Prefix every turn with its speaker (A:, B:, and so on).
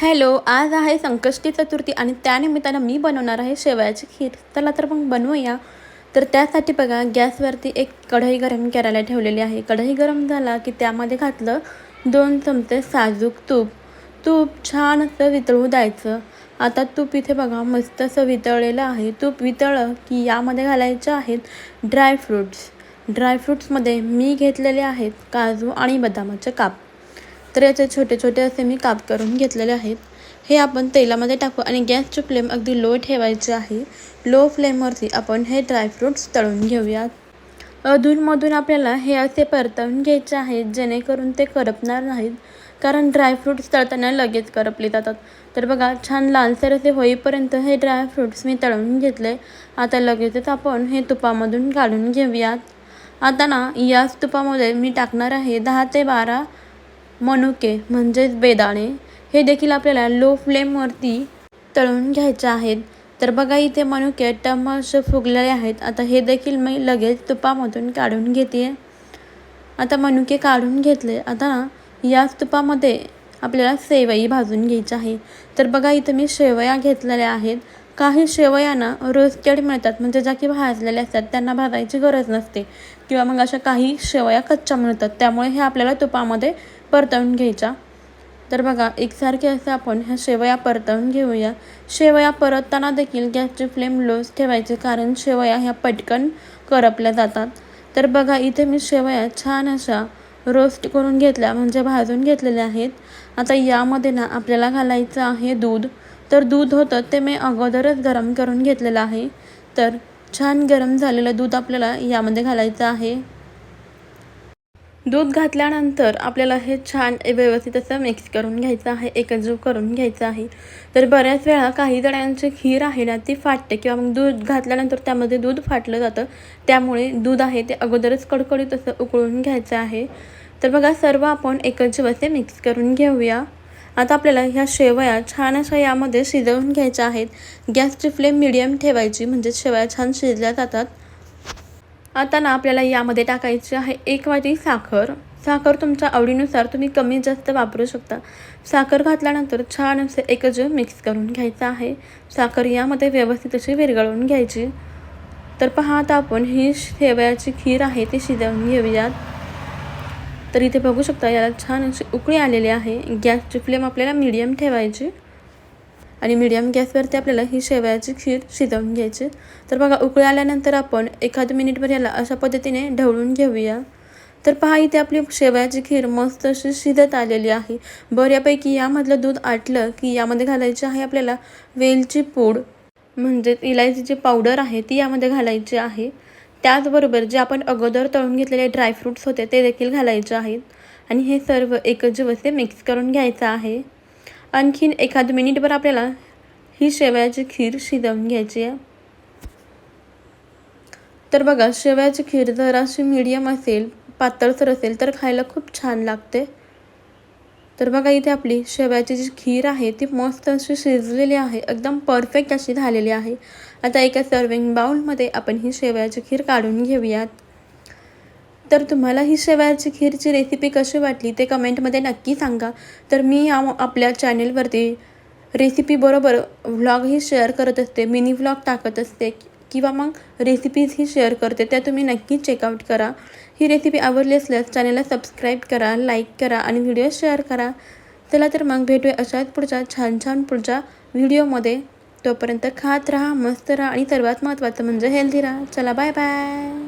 A: Hello आज आहे संकष्टी चतुर्थी आणि त्यानिमित्तानं मी बनवणार आहे शेवयाची खीर. चला तर मग बनवूया. तर त्यासाठी बघा गॅसवरती एक कढई गरम करायला ठेवलेली आहे. कढई गरम झाला की त्यामध्ये घातलं दोन चमचे साजूक तूप. तूप छान असं वितळू द्यायचं. आता तूप इथे बघा मस्त असं वितळलेलं आहे. तूप वितळलं की यामध्ये घालायचे आहेत ड्रायफ्रूट्स ड्रायफ्रूट्समध्ये मी घेतलेले आहेत काजू आणि बदामाचे काप. तर याचे छोटे छोटे असे मी काप करून घेतलेले आहेत. हे आपण तेलामध्ये टाकू आणि गॅसची फ्लेम अगदी लो ठेवायची आहे. लो फ्लेमवरती आपण हे ड्रायफ्रूट्स तळून घेऊयात. अधूनमधून आपल्याला हे असे परतवून घ्यायचे आहेत जेणेकरून ते करपणार नाहीत. कारण ड्रायफ्रूट्स तळताना लगेच करपले जातात. तर बघा छान लालसर असे होईपर्यंत हे ड्रायफ्रूट्स मी तळून घेतले. आता लगेचच आपण हे तुपामधून काढून घेऊयात. आता ना याच तुपामध्ये मी टाकणार आहे दहा ते बारा मनुके म्हणजेच बेदाणे हे देखील आपल्याला लो फ्लेमवरती तळून घ्यायचे आहेत. तर बघा इथे मनुके टमस फुगलेले आहेत. आता हे देखील मी लगेच तुपामधून काढून घेते. आता मनुके काढून घेतले. आता ना याच तुपामध्ये आपल्याला शेवई भाजून घ्यायची आहे. तर बघा इथं मी शेवया घेतलेल्या आहेत. काही शेवयांना रोस्टेड मिळतात. म्हणजे ज्या की भाजलेल्या असतात त्यांना भाजायची गरज नसते. किंवा मग अशा काही शेवया कच्च्या मिळतात. त्यामुळे हे आपल्याला तुपामध्ये परतवून घ्यायच्या. तर बघा एकसारखे असं आपण ह्या शेवया परतवून घेऊया. शेवया परतताना देखील गॅसची फ्लेम लोज ठेवायचे कारण शेवया ह्या पटकन करपल्या जातात. तर बघा इथे मी शेवया छान अशा रोस्ट करून घेतल्या म्हणजे भाजून घेतलेल्या आहेत. आता यामध्ये ना आपल्याला घालायचं आहे दूध. तर दूध होतं ते मी अगोदरच गरम करून घेतलेलं आहे. तर छान गरम झालेलं दूध आपल्याला यामध्ये घालायचं आहे. दूध घातल्यानंतर आपल्याला हे छान व्यवस्थित असं मिक्स करून घ्यायचं आहे एकजीव करून घ्यायचं आहे. तर बऱ्याच वेळा काही जणांची खीर आहे ना ती फाटते किंवा मग दूध घातल्यानंतर त्यामध्ये दूध फाटलं जातं. त्यामुळे दूध आहे ते अगोदरच कडकडीत असं उकळून घ्यायचं आहे. तर बघा सर्व आपण एकजीव असे मिक्स करून घेऊया. आता आपल्याला ह्या शेवया छान अशा यामध्ये शिजवून घ्यायच्या आहेत. गॅसची फ्लेम मिडियम ठेवायची म्हणजे शेवया छान शिजल्या जातात. आता ना आपल्याला यामध्ये टाकायची आहे एक वाटी साखर. साखर तुमच्या आवडीनुसार तुम्ही कमी जास्त वापरू शकता. साखर घातल्यानंतर छान असे एकच मिक्स करून घ्यायचं आहे. साखर यामध्ये व्यवस्थित अशी विरघळवून घ्यायची. तर पहा आता आपण ही शेवयाची खीर आहे ती शिजवून घेऊयात. तर इथे बघू शकता याला छान अशी उकळी आलेली आहे. गॅसची फ्लेम आपल्याला मीडियम ठेवायची. आणि मीडियम गॅसवरती आपल्याला ही शेवयाची खीर शिजवून घ्यायची. तर बघा उकळी आल्यानंतर आपण एखाद मिनिटभर याला अशा पद्धतीने ढवळून घेऊया. तर पहा इथे आपली शेवयाची खीर मस्त अशी शिजत आलेली आहे. बऱ्यापैकी यामधलं दूध आटलं की यामध्ये घालायची आहे आपल्याला वेलची पूड. म्हणजेच इलायचीची पावडर आहे ती यामध्ये घालायची आहे. त्याचबरोबर जे आपण अगोदर तळून घेतलेले ड्रायफ्रूट्स होते ते देखील घालायचे आहेत. आणि हे सर्व एकच वसे मिक्स करून घ्यायचं आहे. आणखीन एखाद मिनिटभर आपल्याला ही शेवयाची खीर शिजवून घ्यायची आहे. तर बघा शेवयाची खीर जर अशी मीडियम असेल पातळसर असेल तर खायला खूप छान लागते. तर बघा इथे आपली शेवयाची जी खीर आहे ती मस्त अशी शिजलेली आहे एकदम परफेक्ट अशी झालेली आहे. आता एका सर्विंग बाउलमध्ये आपण ही शेवयाची खीर काढून घेऊयात. तर तुम्हाला ही शेवयाची खीरची रेसिपी कशी वाटली ते कमेंटमध्ये नक्की सांगा. तर मी या आपल्या चॅनेलवरती रेसिपीबरोबर व्लॉगही शेअर करत असते मिनी व्लॉग टाकत असते किंवा मग रेसिपीजही शेअर करते त्या तुम्ही नक्की चेकआउट करा. ही रेसिपी आवडली असल्यास चॅनलला सबस्क्राईब करा लाईक करा आणि व्हिडिओ शेअर करा. चला तर मग भेटूया अशाच पुढच्या छान छान पुढच्या व्हिडिओमध्ये तोपर्यंत खात राहा मस्त राहा आणि सर्वात महत्त्वाचं म्हणजे हेल्दी राहा. चला बाय बाय